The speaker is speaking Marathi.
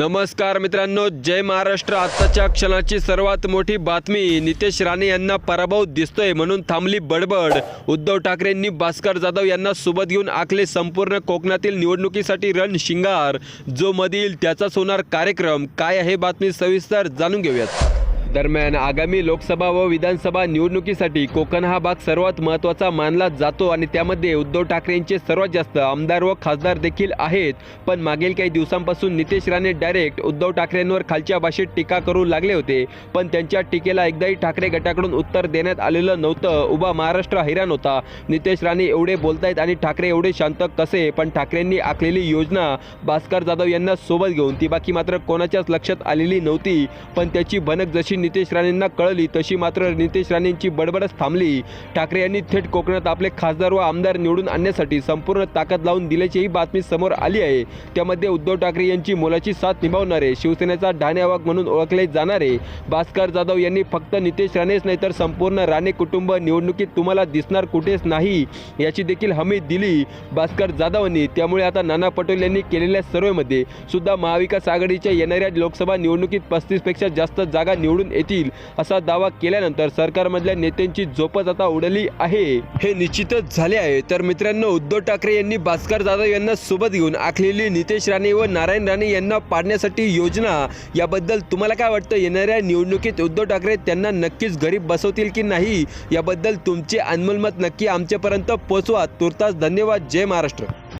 नमस्कार मित्रांनो जय महाराष्ट्र. आत्ताच्या क्षणाची सर्वात मोठी बातमी नितेश राणे यांना पराभव दिसतोय म्हणून थांबली बडबड. उद्धव ठाकरेंनी भास्कर जाधव यांना सोबत घेऊन आखले संपूर्ण कोकणातील निवडणुकीसाठी रण शिंगार. जो मधील त्याचाच होणार कार्यक्रम. काय आहे बातमी सविस्तर जाणून घेऊयात. दरम्यान आगामी लोकसभा व विधानसभा निवडणुकीसाठी कोकण हा भाग सर्वात महत्त्वाचा मानला जातो आणि त्यामध्ये उद्धव ठाकरेंचे सर्वात जास्त आमदार व खासदार देखील आहेत. पण मागील काही दिवसांपासून नितेश राणे डायरेक्ट उद्धव ठाकरेंवर खालच्या भाषेत टीका करू लागले होते. पण त्यांच्या टीकेला एकदाही ठाकरे गटाकडून उत्तर देण्यात आलेलं नव्हतं. उभा महाराष्ट्र हैराण होता. नितेश राणे एवढे बोलतायत आणि ठाकरे एवढे शांत कसे? पण ठाकरेंनी आखलेली योजना भास्कर जाधव यांना सोबत घेऊन ती बाकी मात्र कोणाच्याच लक्षात आलेली नव्हती. पण त्याची भनक जशी नितेश राणेंना कळली तशी मात्र नितेश राणेंची बडबडच थांबली. ठाकरे यांनी थेट कोकणात आपले खासदार व आमदार निवडून आणण्यासाठी संपूर्ण ताकद लावून दिल्याचीही बातमी समोर आली आहे. त्यामध्ये उद्धव ठाकरे यांची मोलाची साथ निभावणारे शिवसेनेचा ढाण्यावाग म्हणून ओळखले जाणारे भास्कर जाधव यांनी फक्त नितेश राणेच नाही तर संपूर्ण राणे कुटुंब निवडणुकीत तुम्हाला दिसणार कुठेच नाही याची देखील हमी दिली भास्कर जाधवांनी. त्यामुळे आता नाना पटोले यांनी केलेल्या सर्वेमध्ये सुद्धा महाविकास आघाडीच्या येणाऱ्या लोकसभा निवडणुकीत पस्तीसपेक्षा जास्त जागा निवडून येतील असा दावा केल्यानंतर सरकारमधल्या नेत्यांची झोपच आता उडली आहे. हे निश्चितच झाले आहे. तर मित्रांनो उद्धव ठाकरे यांनी भास्कर जाधव यांना सोबत घेऊन आखलेली नितेश राणे व नारायण राणे यांना पाडण्यासाठी योजना याबद्दल तुम्हाला काय वाटतं? येणाऱ्या निवडणुकीत उद्धव ठाकरे त्यांना नक्कीच गरीब बसवतील की नाही? याबद्दल तुमचे अनमोल मत नक्की आमच्यापर्यंत पोहोचवा. तुर्तास धन्यवाद. जय महाराष्ट्र.